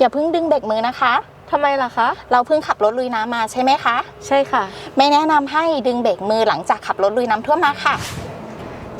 อย่าเพิ่งดึงเบรกมือนะคะทำไมล่ะคะ เราเพิ่งขับรถลุยน้ำมาใช่ไหมคะ ใช่ค่ะ ไม่แนะนำให้ดึงเบรกมือหลังจากขับรถลุยน้ำท่วมมาค่ะ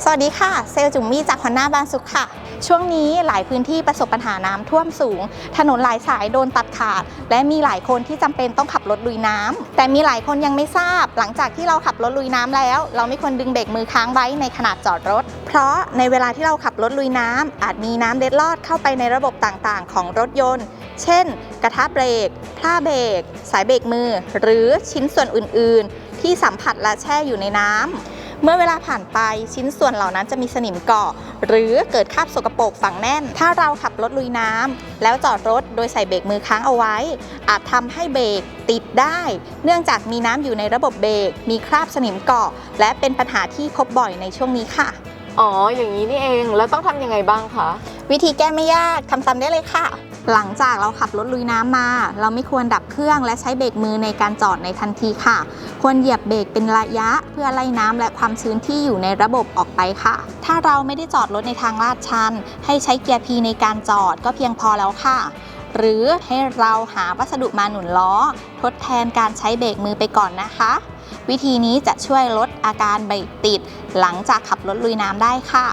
สวัสดีค่ะ เซลจุ๋มมี่จากฮอนด้าบานสุขค่ะ ช่วงนี้หลายพื้นที่ประสบปัญหาน้ำท่วมสูง ถนนหลายสายโดนตัดขาด และมีหลายคนที่จำเป็นต้องขับรถลุยน้ำแต่มีหลายคนยังไม่ทราบ หลังจากที่เราขับรถลุยน้ำแล้ว เราไม่ควรดึงเบรกมือค้างไว้ในขณะจอดรถ เพราะในเวลาที่เราขับรถลุยน้ำอาจมีน้ำเล็ดลอดเข้าไปในระบบต่างๆ ของรถยนต์ เช่น กระทะเบรกผ้าเบรก สายเบรกมือ หรือชิ้นส่วนอื่น ๆ ที่สัมผัสและแช่อยู่ในน้ำ เมื่อเวลาผ่านไปชิ้นส่วนเหล่านั้นจะมีสนิมเกาะ หรือเกิดคราบสกปรกฝังแน่น ถ้าเราขับรถลุยน้ำแล้วจอดรถโดยใส่เบรกมือค้างเอาไว้ อาจทำให้เบรกติดได้ เนื่องจากมีน้ำอยู่ในระบบเบรกมีคราบสนิมเกาะ และเป็นปัญหาที่พบบ่อยในช่วงนี้ค่ะ อ๋อ อย่างนี้นี่เองแล้วต้องทำยังไงบ้างคะวิธีแก้ไม่ยากทำตามได้เลยค่ะ หลังจากเราขับรถลุยน้ำมา เราไม่ควรดับเครื่องและใช้เบรกมือในการจอดในทันทีค่ะ ควรเหยียบเบรกเป็นระยะเพื่อไล่น้ำและความชื้นที่อยู่ในระบบออกไปค่ะ ถ้าเราไม่ได้จอดรถในทางลาดชัน ให้ใช้เกียร์ P ในการจอดก็เพียงพอแล้วค่ะ หรือให้เราหาวัสดุมาหนุนล้อ ทดแทนการใช้เบรกมือไปก่อนนะคะ วิธีนี้จะช่วยลดอาการเบรกติด หลังจากขับรถลุยน้ำได้ค่ะ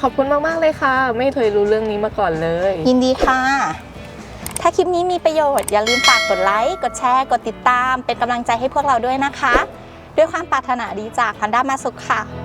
ขอบคุณมาก ๆ เลยค่ะ ไม่เคยรู้เรื่องนี้มาก่อนเลย ยินดีค่ะ ถ้าคลิปนี้มีประโยชน์อย่าลืมฝากกดไลค์ กดแชร์ กดติดตาม เป็นกำลังใจให้พวกเราด้วยนะคะ ด้วยความปรารถนาดีจากพันด้ามาสุขค่ะ